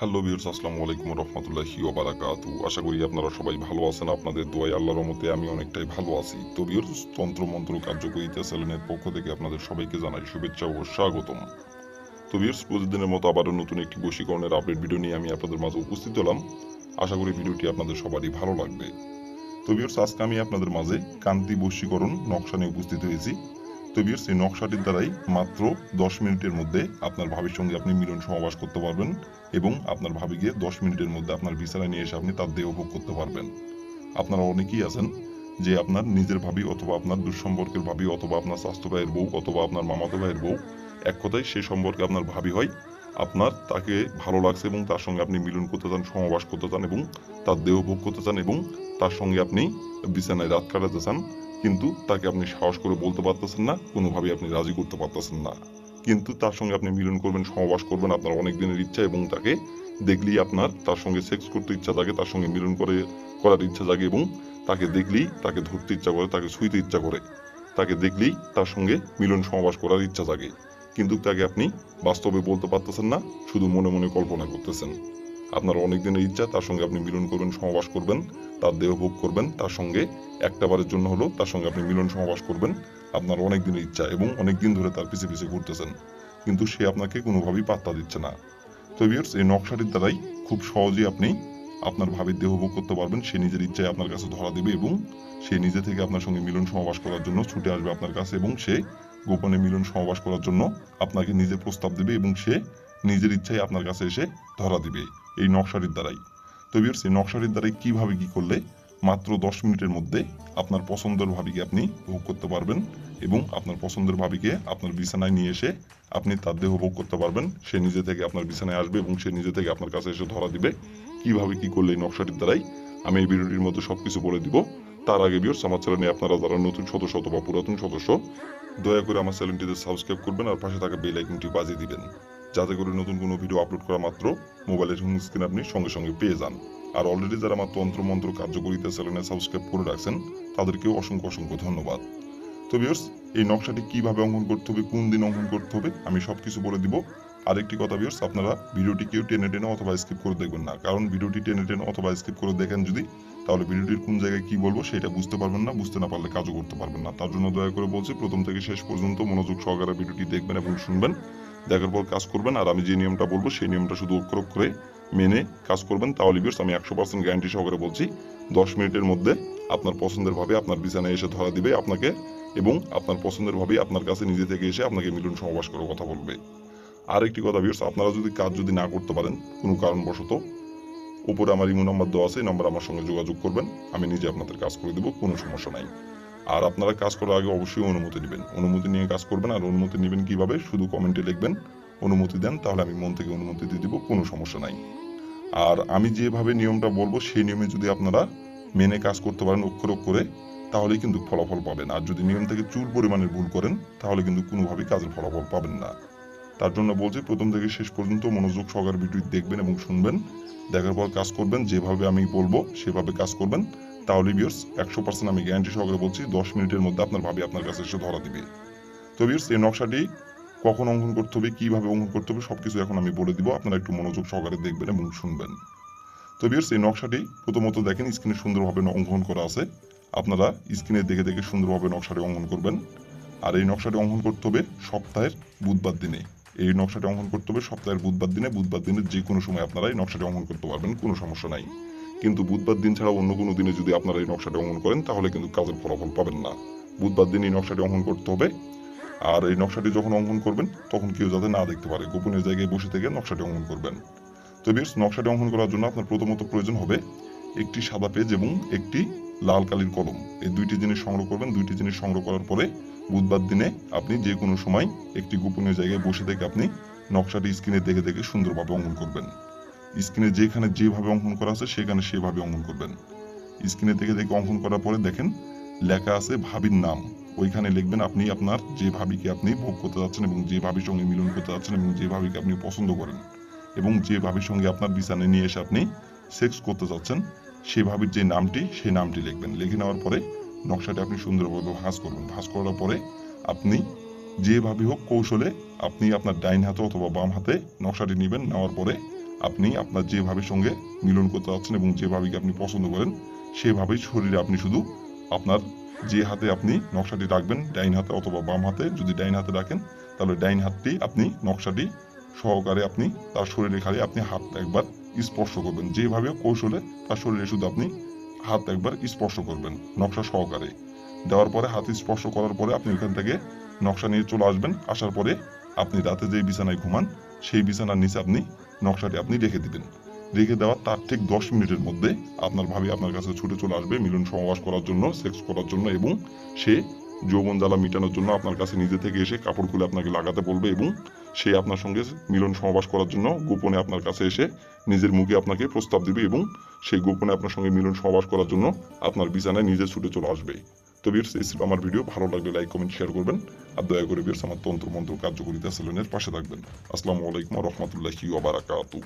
Hello viewers আসসালামু আলাইকুম রহমতুল্লাহি ওবারাকাতু আশা করি আপনারা সবাই ভালো আছেন। আপনাদের দোয়াই আল্লাহর রহমতে আমি অনেকটাই ভালো আছি। তো ভিউর্স তন্ত্র মন্ত্র কার্যকরিতা চ্যানেলের পক্ষ থেকে আপনাদের সবাইকে জানাই শুভেচ্ছা ও স্বাগতম। তো ভিউর্স প্রতিদিনের মতো আবারও নতুন একটি বশীকরণের আপডেট ভিডিও নিয়ে আমি আপনাদের মাঝে উপস্থিত হলাম। আশা করি ভিডিওটি আপনাদের সবারই ভালো লাগবে। তো ভিউর্স আজকে আমি আপনাদের মাঝে কান্তি বশীকরণ নকশা নিয়ে উপস্থিত হয়েছি। তো সেই নকশাটির দ্বারাই মাত্র দশ মিনিটের মধ্যে আপনার ভাবির সঙ্গে আপনি মিলন সমাবাস করতে পারবেন এবং আপনার ভাবিকে দশ মিনিটের মধ্যে আপনার বিছানায় নিয়ে এসে আপনি তার দেহ ভোগ করতে পারবেন। আপনারা অনেকেই আছেন যে আপনার নিজের ভাবি অথবা আপনার দুঃসম্পর্কের ভাবি অথবা আপনার স্বাস্থ্য ভাইয়ের বউ অথবা আপনার মামাতো ভাইয়ের বউ, এক কথায় সে সম্পর্কে আপনার ভাবি হয়। আপনার, তাকে ভালো লাগছে এবং তার সঙ্গে আপনি মিলন করতে চান সমাবাস করতে চান এবং তার দেহ ভোগ করতে চান এবং তার সঙ্গে আপনি বিছানায় রাত কাটাতে চান, কিন্তু তাকে আপনি সাহস করে বলতে পারতেছেন না, কোনোভাবেই আপনি রাজি করতে পারতেছেন না। কিন্তু তার সঙ্গে আপনি মিলন করবেন সমাবাস করবেন, আপনার অনেক দিনের ইচ্ছা এবং তাকে দেখলেই আপনার তার সঙ্গে সেক্স করতে ইচ্ছা জাগে, তার সঙ্গে মিলন করে, করার ইচ্ছা জাগে এবং তাকে দেখলেই তাকে ধরতে ইচ্ছা করে, তাকে ছুঁইতে ইচ্ছা করে। তাকে দেখলেই তার সঙ্গে মিলন সমাবাস করার ইচ্ছা জাগে। কিন্তু তাকে আপনি বাস্তবে বলতে পারতেছেন না, শুধু মনে মনে কল্পনা করতেছেন। আপনার অনেক দিনের ইচ্ছা, তার সঙ্গে আপনি মিলন করবেন, সমাবাস করবেন, তার দেহ ভোগ করবেন, তার সঙ্গে একটা বারের জন্য হলো তার সঙ্গে আপনি মিলন সমাবাস করবেন, আপনার অনেক দিনের ইচ্ছা এবং অনেক দিন ধরে তার পিছে পিছে ঘুরতেছেন। কিন্তু সে আপনাকে কোনোভাবেই পাত্তা দিচ্ছে না। তো ভিউয়ার্স এই নকশাটির দ্বারাই খুব সহজেই আপনি আপনার ভাবির দেহ ভোগ করতে পারবেন, সে নিজের ইচ্ছায় আপনার কাছে ধরা দেবে এবং সে নিজে থেকে আপনার সঙ্গে মিলন সমাবাস করার জন্য ছুটে আসবে আপনার কাছে এবং সে গোপনে মিলন সমাবাস করার জন্য আপনাকে নিজে প্রস্তাব দেবে এবং সে নিজের ইচ্ছায় আপনার কাছে এসে ধরা দিবে এই নকশাটির দ্বারাই। তো ভিউয়ার্স এই নকশাটির দ্বারাই কীভাবে কি করলে মাত্র দশ মিনিটের মধ্যে আপনার পছন্দের ভাবিকে আপনি ভোগ করতে পারবেন এবং আপনার পছন্দের ভাবিকে আপনার বিছানায় নিয়ে এসে আপনি তার দেহ ভোগ করতে পারবেন, সে নিজে থেকে আপনার বিছানায় আসবে এবং সে নিজে থেকে আপনার কাছে এসে ধরা দিবে। কীভাবে কি করলে এই নকশাটির দ্বারাই? আমি এই ভিডিওটির মধ্যে সবকিছু বলে দিব। তার আগে বিয়র্স আমার চ্যানেলে আপনারা যারা নতুন সদস্য অথবা পুরাতন সদস্য দয়া করে আমার চ্যানেলটিতে সাবস্ক্রাইব করবেন আর পাশে থাকা বেল আইকনটি বাজিয়ে দিবেন, যাতে করে নতুন কোনো ভিডিও আপলোড করা মাত্র মোবাইলের হোম স্ক্রিন আপনি সঙ্গে সঙ্গে পেয়ে যান। আর অলরেডি যারা আমার তন্ত্র মন্ত্র কার্যকরিতা চ্যানেলে সাবস্ক্রাইব করে রাখছেন, তাদেরকেও অসংখ্য অসংখ্য ধন্যবাদ। তো ভিউয়ার্স এই নকশাটি কীভাবে অঙ্কন করতে হবে, কোন দিন অঙ্কন করতে হবে, আমি সব কিছু বলে দিব। আরেকটি কথা ভিউয়ার্স আপনারা ভিডিওটি কেউ টেনে টেনে অথবা স্কিপ করে দেখবেন না। কারণ ভিডিওটি টেনে টেনে অথবা স্কিপ করে দেখেন যদি তাহলে ভিডিওটির কোন জায়গায় কি বলব সেটা বুঝতে পারবেন না, বুঝতে না পারলে কাজও করতে পারবেন না। তার জন্য দয়া করে বলছি, প্রথম থেকে শেষ পর্যন্ত মনোযোগ সহকারে ভিডিওটি দেখবেন এবং শুনবেন, দেখার পর কাজ করবেন। আর আমি যে নিয়মটা বলব, সেই নিয়মটা শুধু অক্ষর অক্ষরে মেনে কাজ করবেন। তাহলে ভিউয়ার্স আমি একশো পার্সেন্ট গ্যারান্টি সহকারে বলছি, দশ মিনিটের মধ্যে আপনার পছন্দের ভাবে আপনার বিছানায় এসে ধরা দিবে আপনাকে এবং আপনার পছন্দের ভাবে আপনার কাছে নিজে থেকে এসে আপনাকে মিলন সমাবাস করে কথা বলবে। আর একটি কথা ভিউয়ার্স আপনারা যদি কাজ যদি না করতে পারেন, কোনো কারণবশত উপরে আমার ইমো নাম্বার দেওয়া আছে, এই নাম্বার আমার সঙ্গে যোগাযোগ করবেন, আমি নিজে আপনাদের কাজ করে দেবো, কোনো সমস্যা নাই। আর আপনারা কাজ করার আগে অবশ্যই অনুমতি নেবেন। অনুমতি নিয়ে কাজ করবেন, আর অনুমতি নেবেন কীভাবে? শুধু কমেন্টে লিখবেন, অনুমতি দেন, তাহলে আমি মন থেকে অনুমতি দিয়ে দিব, কোনো সমস্যা নাই। আর আমি যেভাবে নিয়মটা বলব, সেই নিয়মে যদি আপনারা মেনে কাজ করতে পারেন, অক্ষর অক্ষরে তাহলে কিন্তু ফলাফল পাবেন। আর যদি নিয়ম থেকে চুল পরিমাণের ভুল করেন, তাহলে কিন্তু কোনোভাবেই কাজের ফলাফল পাবেন না। তার জন্য বলছি, প্রথম থেকে শেষ পর্যন্ত মনোযোগ সহকার ভিডিও দেখবেন এবং শুনবেন। দেখার পর কাজ করবেন, যেভাবে আমি বলব সেভাবে কাজ করবেন। তাহলে বিয়ার্স একশো পার্সেন্ট আমি গ্যারান্টি সহকারে বলছি, দশ মিনিটের মধ্যে আপনার ভাবি আপনার কাছে এসে ধরা দিবে। তো বিয়ার্স এই নকশাটি কখন অঙ্কন করতে হবে, কীভাবে অঙ্কন করতে হবে সব কিছু এখন আমি বলে দিব। আপনারা একটু মনোযোগ সহকারে দেখবেন এবং শুনবেন। তো বিয়ার্স এই নকশাটি প্রথমত দেখেন, স্ক্রিনে সুন্দরভাবে অঙ্কন করা আছে। আপনারা স্ক্রিনে দেখে দেখে সুন্দরভাবে নকশাটি অঙ্কন করবেন। আর এই নকশাটি অঙ্কন করতে হবে সপ্তাহের বুধবার দিনে। এই নকশাটি অঙ্কন করতে হবে। সপ্তাহের বুধবার দিনে, বুধবার দিনের যে কোনো সময় আপনারা এই নকশাটি অঙ্কন করতে পারবেন, কোনো সমস্যা নাই। কিন্তু বুধবার দিন ছাড়া অন্য কোনো দিনে যদি আপনারা এই নকশাটি অঙ্কন করেন, তাহলে কিন্তু কাজের ফলাফল পাবেন না। বুধবার দিন এই নকশাটি অঙ্কন করতে হবে। আর এই নকশাটি যখন অঙ্কন করবেন, তখন কেউ যাতে না দেখতে পারে, গোপনীয় জায়গায় বসে থেকে নকশাটি অঙ্কন করবেন। তো বেশ নকশাটি অঙ্কন করার জন্য আপনার প্রথমত প্রয়োজন হবে একটি সাদা পেজ এবং একটি লাল কালির কলম। এই দুইটি জিনিস সংগ্রহ করবেন। দুইটি জিনিস সংগ্রহ করার পরে বুধবার দিনে আপনি যে কোনো সময় একটি গোপনীয় জায়গায় বসে থেকে আপনি নকশাটি স্ক্রিনে দেখে দেখে সুন্দরভাবে অঙ্কন করবেন। স্ক্রিনে যেখানে যেভাবে অঙ্কন করা আছে সেখানে সেভাবে অঙ্কন করবেন। স্ক্রিনে দেখে দেখে অঙ্কন করার পরে দেখেন লেখা আছে ভাবির নাম। ওইখানে লিখবেন আপনি আপনার যে ভাবিকে আপনি ভোগ করতে যাচ্ছেন এবং যে ভাবির সঙ্গে মিলন করতে যাচ্ছেন এবং যে ভাবিকে আপনি পছন্দ করেন এবং যে ভাবির সঙ্গে আপনার বিছানায় নিয়ে এসে আপনি সেক্স করতে যাচ্ছেন সেই ভাবির যে নামটি সেই নামটি লিখবেন। লিখে নেওয়ার পরে নকশাটি আপনি সুন্দরভাবে ভাঁজ করবেন। ভাঁজ করার পরে আপনি যেভাবে হোক কৌশলে আপনি আপনার ডাইন হাতে অথবা বাম হাতে নকশাটি নেবেন। নেওয়ার পরে আপনি আপনার যেভাবে সঙ্গে মিলন করতে যাচ্ছেন এবং যেভাবে আপনি পছন্দ করেন, সেভাবেই শরীরে আপনি শুধু আপনার যে হাতে আপনি নকশাটি রাখবেন, ডাইন হাতে অথবা বাম হাতে, যদি ডাইন হাতে রাখেন, তাহলে ডাইন হাতটি আপনি নকশাটি সহকারে আপনি তার শরীরে খালি আপনি হাত একবার স্পর্শ করবেন। যেভাবে কৌশলে তার শরীরে শুধু আপনি হাত একবার স্পর্শ করবেন, নকশা সহকারে। দেওয়ার পরে হাত স্পর্শ করার পরে আপনি ওখান থেকে নকশা নিয়ে চলে আসবেন। আসার পরে আপনি রাতে যেই বিছানায় ঘুমান, সেই বিছানার নিচে আপনি নকশাটি আপনি রেখে দিবেন। রেখে দেওয়ার তার ঠিক দশ মিনিটের মধ্যে আপনার ভাবি আপনার কাছে ছুটে চলে আসবে মিলন সমাবাস করার জন্য, সেক্স করার জন্য এবং সে যৌবন জ্বালা মিটানোর জন্য আপনার কাছে নিজে থেকে এসে কাপড় খুলে আপনাকে লাগাতে বলবে এবং সে আপনার সঙ্গে মিলন সমাবাস করার জন্য গোপনে আপনার কাছে এসে নিজের মুখে আপনাকে প্রস্তাব দিবে এবং সেই গোপনে আপনার সঙ্গে মিলন সমাবাস করার জন্য আপনার বিছানায় নিজে ছুটে চলে আসবে। তো বিয়ার্স এই ছিল আমার ভিডিও ভালো লাগলে লাইক কমেন্ট শেয়ার করবেন। আর দয়া করে বিয়ার্স আমার তন্ত্র মন্ত্র কার্যকরিতা সেলুনের পাশে থাকবেন। আসসালামু আলাইকুম রহমতুল্লাহি ওবারাকাতু